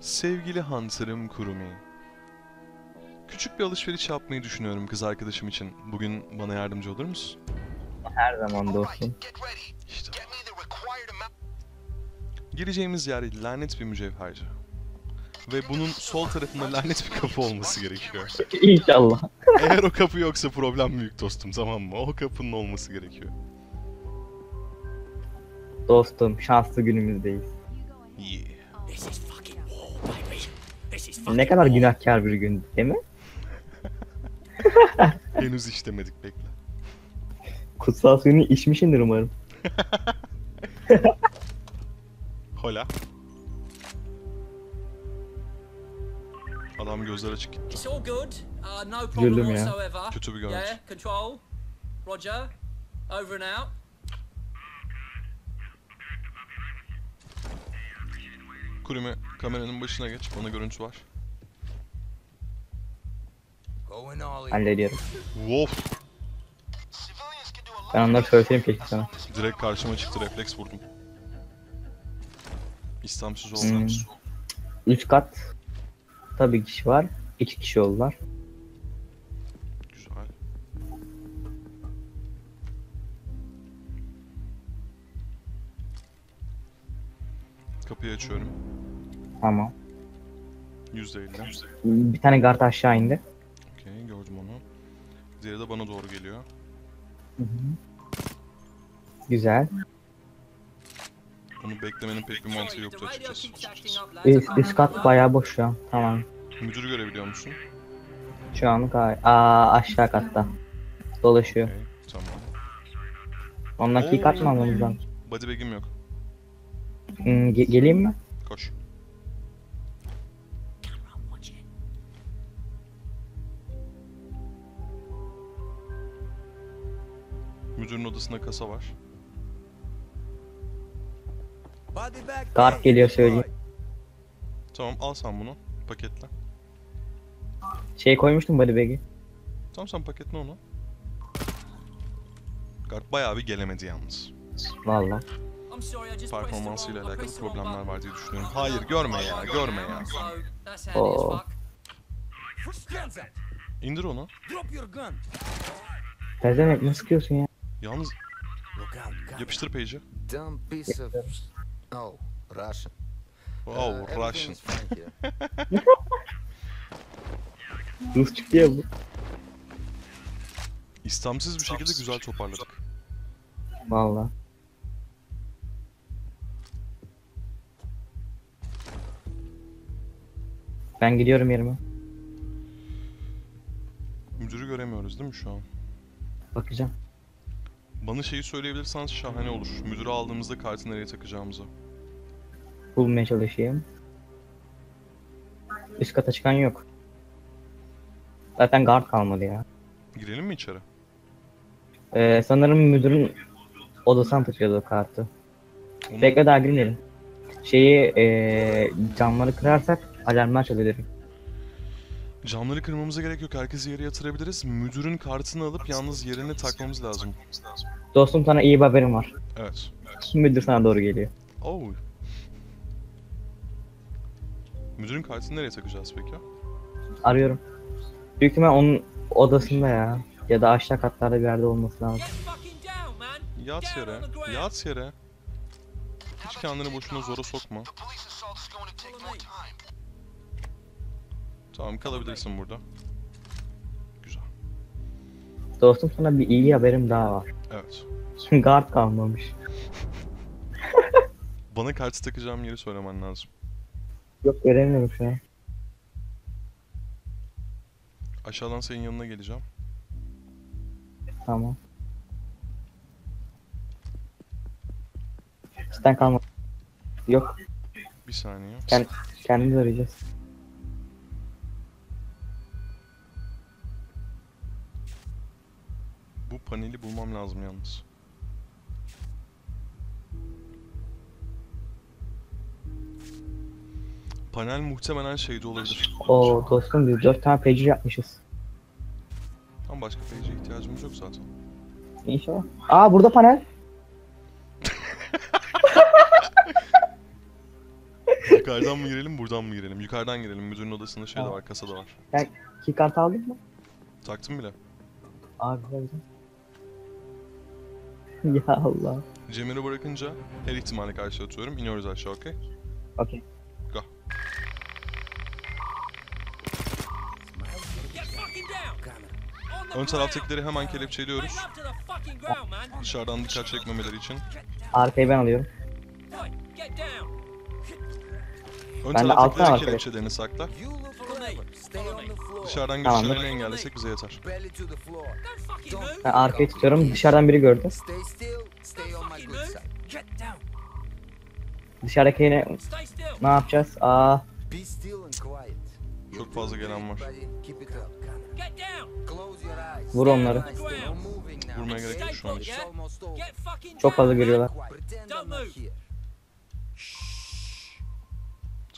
Sevgili Hunter'ım Kurumi. Küçük bir alışveriş yapmayı düşünüyorum kız arkadaşım için. Bugün bana yardımcı olur musun? Her zaman dostum. İşte. Gireceğimiz yer lanet bir mücevherci. Ve bunun sol tarafında lanet bir kapı olması gerekiyor. İnşallah. Eğer o kapı yoksa problem büyük dostum tamam mı? O kapının olması gerekiyor. Dostum şanslı günümüzdeyiz. Yeah. Ne kadar günahkar bir gün değil mi? Henüz işlemedik bekle. Kutsal suyunu içmişindir umarım. Hola. Adam gözler açık gitti. It's all good. Uh, no Güldüm problem ya. whatsoever. Kötü bir görüntü. Yeah, control. Roger. Over and out. Kurumi kameranın başına geç. Bana görüntü var. Hallediyorum. Wolf. Ben onları söyleseyim keşke sana. Direkt karşıma çıktı refleks vurdum. İstemsiz oldu. Hmm. Üç kat. Tabii kişi var. İki kişi oldular. Güzel. Kapıyı açıyorum. Tamam. %50. Bir tane guard aşağı indi. Diğeri de bana doğru geliyor. Güzel. Onu beklemenin pek bir mantığı yoktu açıkçası. up, lads. Üst, üst kat bayağı boş şu an. Tamam. Müdürü görebiliyor musun? Şu an gay- Aa, aşağı katta. Dolaşıyor. Okey tamam. Kat mı almamız lazım? Body bag'im yok. Hmm, ge- geleyim mi? Koş. Müdürün odasında kasa var. Day, geliyor söyleyeyim. Tamam al sen bunu. Paketle. Şey koymuştum body bag'i. Tamam sen paketle onu. Guard bayağı bir gelemedi yalnız. Valla. Performansıyla alakalı problemler var diye düşünüyorum. Hayır görme ya görme ya. That. İndir onu. Gun. Pezevenk ne sıkıyorsun ya? Yalnız Look out, gun. yapıştır page'i. Dumb piece of. Oh, Russian. Wow Uh, Russian. Rus çıktı ya bu. İstemsiz bir şekilde güzel toparladık. Valla. Ben gidiyorum yerime. Müdürü göremiyoruz değil mi şu an? Bakacağım. Bana şeyi söyleyebilirseniz şahane olur. Müdürü aldığımızda kartı nereye takacağımızı. Bulmaya çalışayım. Üst kata çıkan yok. Zaten guard kalmadı ya. Girelim mi içeri? Ee, sanırım müdürün odasına takıyordu o kartı. Onu- Bekle daha girmeyelim. Şeyi ee, camları kırarsak alarmlar çalıyor. Camları kırmamıza gerek yok. Herkesi yere yatırabiliriz. Müdürün kartını alıp yalnız yerine takmamız lazım. Dostum sana iyi bir haberim var. Evet. Müdür sana doğru geliyor. Oh. Müdürün kartını nereye takacağız peki? Arıyorum. Büyük ihtimal onun odasında ya. Ya da aşağı katlarda bir yerde olması lazım. Yat yere. Yat yere. Hiç kendini boşuna zora sokma. Tamam kalabilirsin burada. Güzel. Dostum sana bir iyi haberim daha var. Evet. Guard kalmamış. Bana kartı takacağım yeri söylemen lazım. Yok göremiyorum şu an. Aşağıdan senin yanına geleceğim. Tamam. Sizden kalmadı. Yok. Bir saniye. Kend, kendimiz arayacağız. Paneli bulmam lazım yalnız. Panel muhtemelen şeyde olabilir. Oo dostum biz 4 tane pager yapmışız. Tam başka page'e ihtiyacımız yok zaten. İnşallah. Aa burada panel. Yukarıdan mı girelim, buradan mı girelim? Yukarıdan girelim. Müdürün odasında şey de var, kasa da var. Key kart aldın mı? Taktım bile. Abi güzel güzel. ya Allah. Cemil'i bırakınca her ihtimale karşı atıyorum. İniyoruz aşağı, okey? Okey. The Ön taraftakileri hemen kelepçeliyoruz. Dışarıdan dikkat çekmemeleri için. Arkayı ben alıyorum. Ön Ben taraftakileri kelepçelerini sakla. Dışarıdan Tamam. görüşlerini engellesek bize yeter. Ben arkayı tutuyorum. Dışarıdan biri gördü. Dışarıdaki yine ne yapacağız? Aa. Çok fazla gelen var. Vur onları. Vurmaya gerek yok şu an. Fucking çok fazla görüyorlar.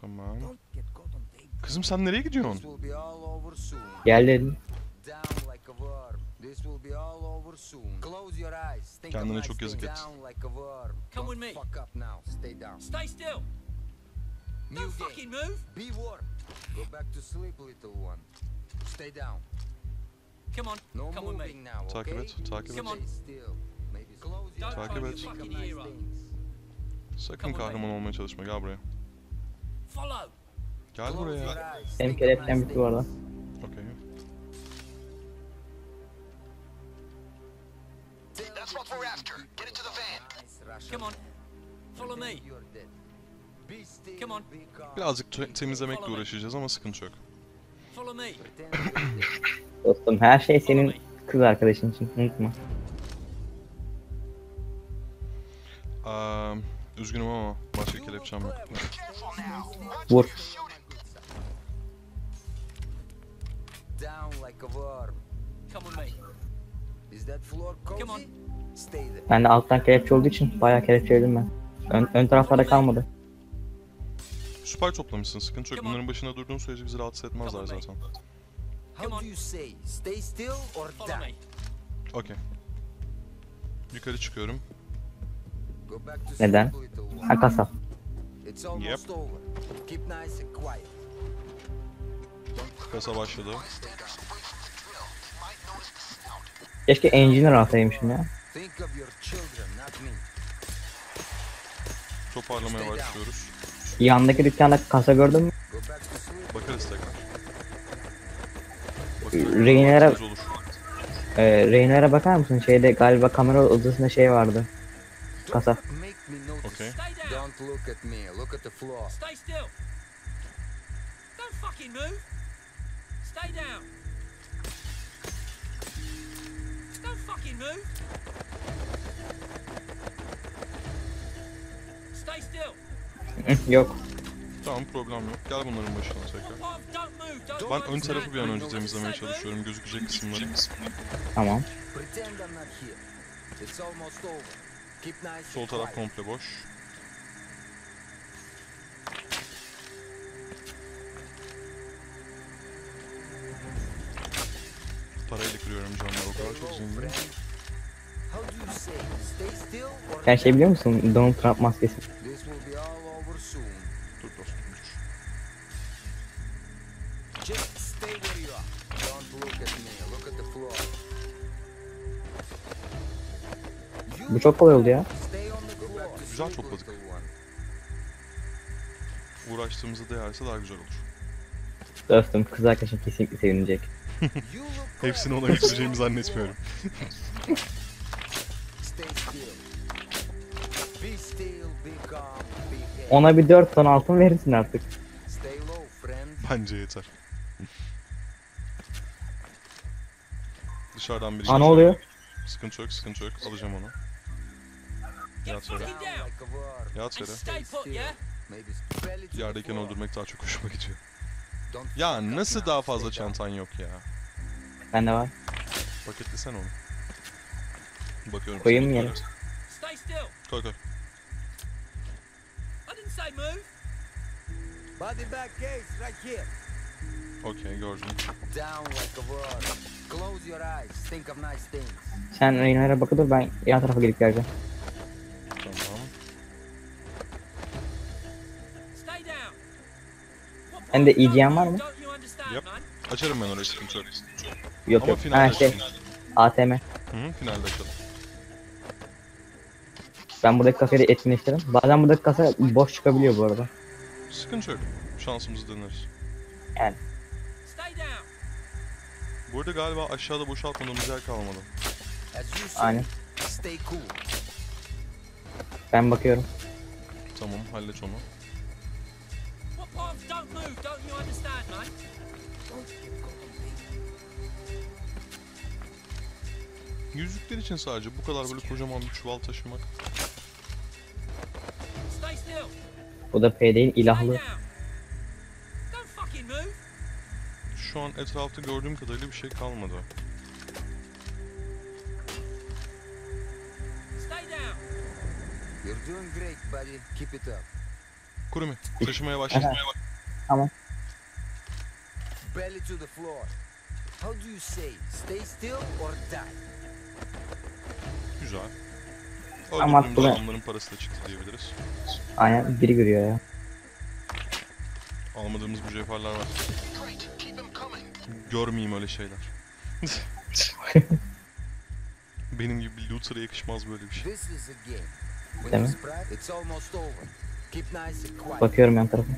Tamam. Don't get caught on tape. Kızım sen nereye gidiyorsun? gel dedim. Kendine çok yazık et. Don't fucking move. Be warm. Go back to sleep, little one. Stay down. Come on. No Come now, Takip okay? et, takip et. Come still. Maybe Don't. Takip et. Sakın kahraman olmaya çalışma. Gel buraya. Follow. Gel buraya. Benim kelepçem bitti bu arada. Okey. That's what we're after. Get into the van. Come on. Follow me. Come on. Birazcık te- temizlemekle uğraşacağız ama sıkıntı yok. Follow me. Dostum her şey senin kız arkadaşın için. Unutma. Aa, üzgünüm ama başka kelepçem yok. Vur. Down like a worm. Come with me. Is that floor cozy? Come on. Stay there. Ben de alttan kelepçe olduğu için bayağı kelepçeledim ben. Ön, ön taraflarda kalmadı. Süper toplamışsın sıkıntı yok. Bunların başına durduğun sürece bizi rahatsız etmezler zaten. How do on. you say? Stay still or die? Okey. Yukarı çıkıyorum. Neden? sleep, little Kasa başladı. Keşke engineer alsaymışım ya. Toparlamaya başlıyoruz. Yandaki dükkanda kasa gördün mü? Bakarız tekrar. Olur. Ee, Reyna'ya bakar mısın? Şeyde galiba kamera odasında şey vardı. Kasa. Okay. Don't look at me. Look at the floor. Stay still. Don't fucking move. Stay down. Don't fucking move. Stay still. Yok. Tamam problem yok. Gel bunların başına tekrar. Ben ön tarafı bir an önce temizlemeye çalışıyorum. Gözükecek kısımları. Tamam. Sol taraf komple boş. Or Sen şey biliyor musun? Donald Trump maskesi. Dur dostum Bu çok kolay oldu ya. Güzel topladık. Uğraştığımıza değerse daha güzel olur. Dostum kız arkadaşın kesinlikle sevinecek. Hepsini ona götüreceğimi zannetmiyorum. Ona bir 4 ton altın verirsin artık. Bence yeter. Dışarıdan biri Aa ne geçiyor. oluyor? Sıkıntı yok, sıkıntı yok. Alacağım onu. Yat yere. Yat yere. Yerdeyken öldürmek daha çok hoşuma gidiyor. Ya nasıl daha fazla çantan yok ya? Bende var. Paketlesen onu. Bakıyorum. Koyayım mı yere? Stay still. Koy koy. I didn't say move. Body bag case right here. Okey gördüm. Down like a worm. Close your eyes. Think of nice things. Sen Reyna'ya bakı dur ben yan tarafa gelip geleceğim. Sende EGM var mı? Man? Açarım ben orayı sıkıntı yok. Yok Ama yok. finalde Ha şey açarım. ATM. Hı hı finalde açalım. Ben buradaki kafayı etkinleştiririm. Bazen buradaki kasa boş çıkabiliyor bu arada. Sıkıntı yok. Şansımızı deneriz. Stay down. Bu arada galiba aşağıda boşaltmadığımız yer kalmadı. Aynen. Ben bakıyorum. Tamam hallet onu. Don't move? Don't you understand, man? Yüzükler için sadece bu kadar böyle kocaman bir çuval taşımak. Stay still. Bu da P değil Stay ilahlı. Şu an etrafta gördüğüm kadarıyla bir şey kalmadı. You're doing great, buddy. Keep it up. Kurumi taşımaya başladım. Belly to the floor. How do you say? Stay still or die? Güzel. Ama Öldürdüğümüz bu da- adamların parası da çıktı diyebiliriz. Aynen biri görüyor ya. Almadığımız mücevherler var. Görmeyeyim öyle şeyler. Benim gibi bir looter'a yakışmaz böyle bir şey. This is a game. When Değil mi? it's almost over. Keep nice and quiet. Bakıyorum yan tarafa.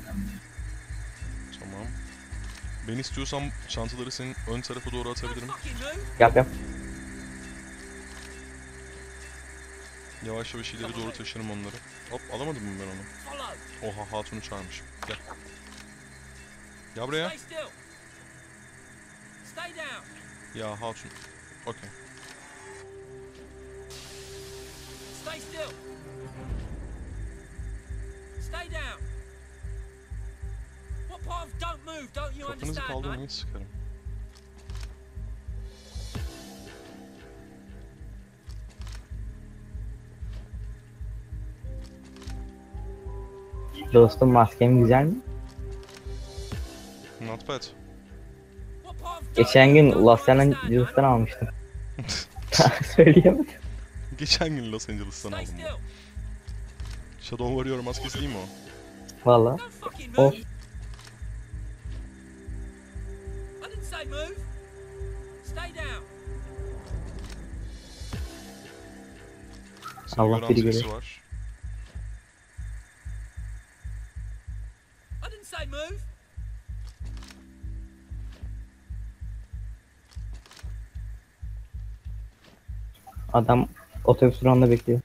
Tamam. Ben istiyorsam çantaları senin ön tarafa doğru atabilirim. Yap yap. Yavaş yavaş ileri doğru taşırım onları. Hop alamadım mı ben onu? Oha hatunu çağırmışım. Gel. Gel buraya. Ya hatun. Okey. Stay still. Stay down. What part of don't move? Don't you Kafanızı understand, kaldırmayı sıkarım. Dostum maskem güzel mi? Not bad. Geçen gün Los? Angeles'tan almıştım. Söyleyemedim. Geçen gün Los Angeles'tan aldım. ben. Shadow Warrior maskesi değil mi o? Valla. Don't Seni Allah gören biri birisi görüyor. var. I didn't say move. Adam otobüs durağında bekliyor.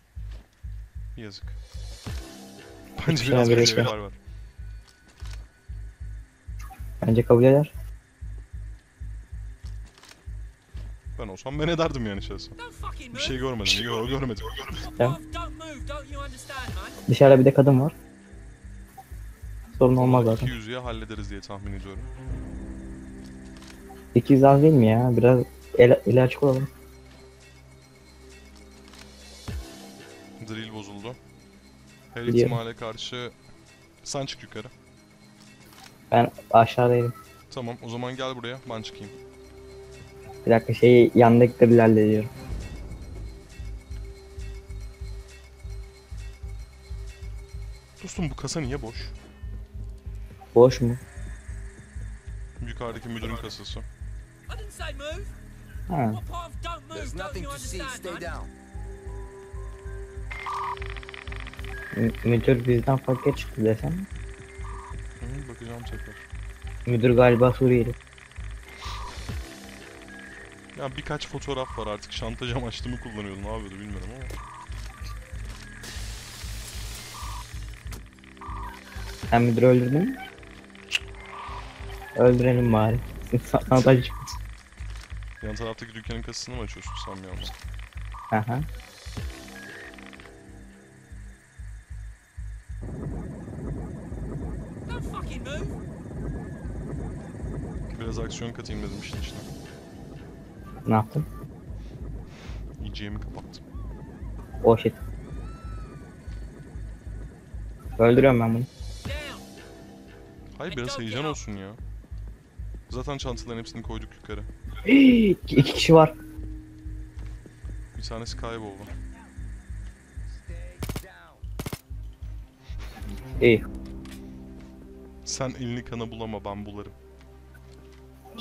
Yazık. Bence Hiçbir biraz şey bir gerek yok. şeyler var. Bence kabul eder. Ben olsam ben ederdim yani şahsen. Bir şey görmedim. Görmedim. Don't you understand, man? Dışarıda bir de kadın var. Sorun olmaz zaten. 200'üye hallederiz diye tahmin ediyorum. 200 az değil mi ya? Biraz el, el açık olalım. Drill bozuldu. Her Biliyorum. ihtimale karşı sen çık yukarı. Ben aşağıdaydım. Tamam o zaman gel buraya ben çıkayım. Bir dakika şeyi yandaki grillerle ediyorum. Dostum bu kasa niye boş? Boş mu? Yukarıdaki müdürün kasası. Ha. Müdür bizden farklı çıktı desem. Hı, bakacağım tekrar. Müdür galiba Suriyeli. Ya birkaç fotoğraf var artık şantaj amaçlı mı kullanıyordu ne yapıyordu bilmiyorum ama. Sen müdürü öldürdün mü? Öldürelim bari. Santaj çıktı. Yan taraftaki dükkanın kasasını mı açıyorsun sen bir anda? Aha. Don't fucking move. Biraz aksiyon katayım dedim işin içine. Ne yaptın? Yiyeceğimi kapattım. Oh shit. Öldürüyorum ben bunu. Hayır biraz heyecan olsun ya. Zaten çantaların hepsini koyduk yukarı. İki kişi var. Bir tanesi kayboldu. İyi. Sen elini kana bulama ben bularım.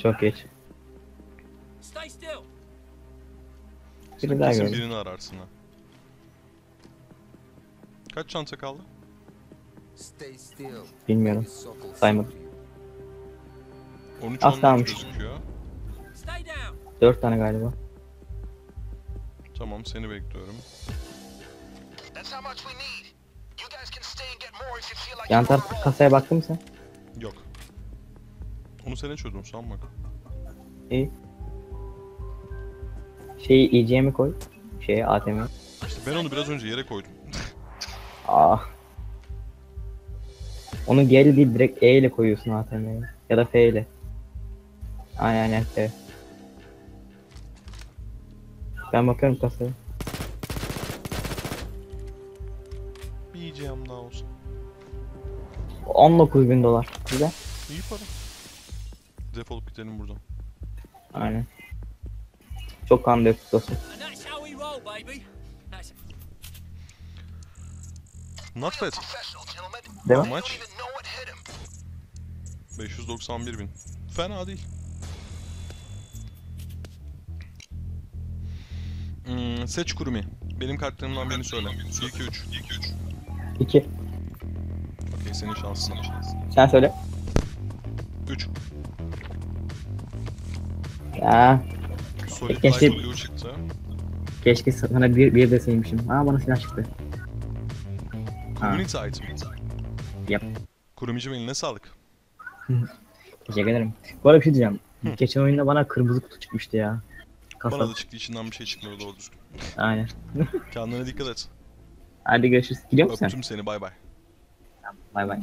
Çok geç. Stay still. Sen Biri daha kesin gördüm. birini ararsın ha. Kaç çanta kaldı? Stay still. Bilmiyorum. Saymadım. save you. 13 Az 14 kalmış. gözüküyor. Stay down. Dört tane galiba. Tamam seni bekliyorum. That's how much we need. You guys can stay and get more if you feel like Yan you're on taraf a roll. kasaya baktın mı sen? Yok. Onu sen çözdün sanma. İyi. Şeyi ECM'i koy. Şeye ATM'ye. İşte ben onu biraz önce yere koydum. Aa. Onu geri değil direkt E ile koyuyorsun ATM'ye. Ya da F ile. Aynen aynen F. Ben bakıyorum kasaya. Bir yiyeceğim daha olsun. 19 bin dolar. Güzel. İyi para. Defolup gidelim buradan. Aynen. Roll, baby. That's Not bad. Değil mi? Him. 591 bin. Fena değil. Hmm, seç kurumi. Benim kartlarımdan birini söyle. 1 2 3. 2 3. 2. Okey senin şansın. Sen söyle. 3. Ya Solid Keşke- Light Blue çıktı. keşke sana bir, bir deseymişim. Aa bana silah çıktı. Community item. Yap. Kurumicim eline sağlık. Teşekkür ederim. Bu arada bir şey diyeceğim. Geçen oyunda bana kırmızı kutu çıkmıştı ya. Kasa. Bana da çıktı içinden bir şey çıkmıyor doğru düzgün. Aynen. Kendine dikkat et. Hadi görüşürüz. Gidiyor musun sen? Öptüm seni bay bay. Bay bay.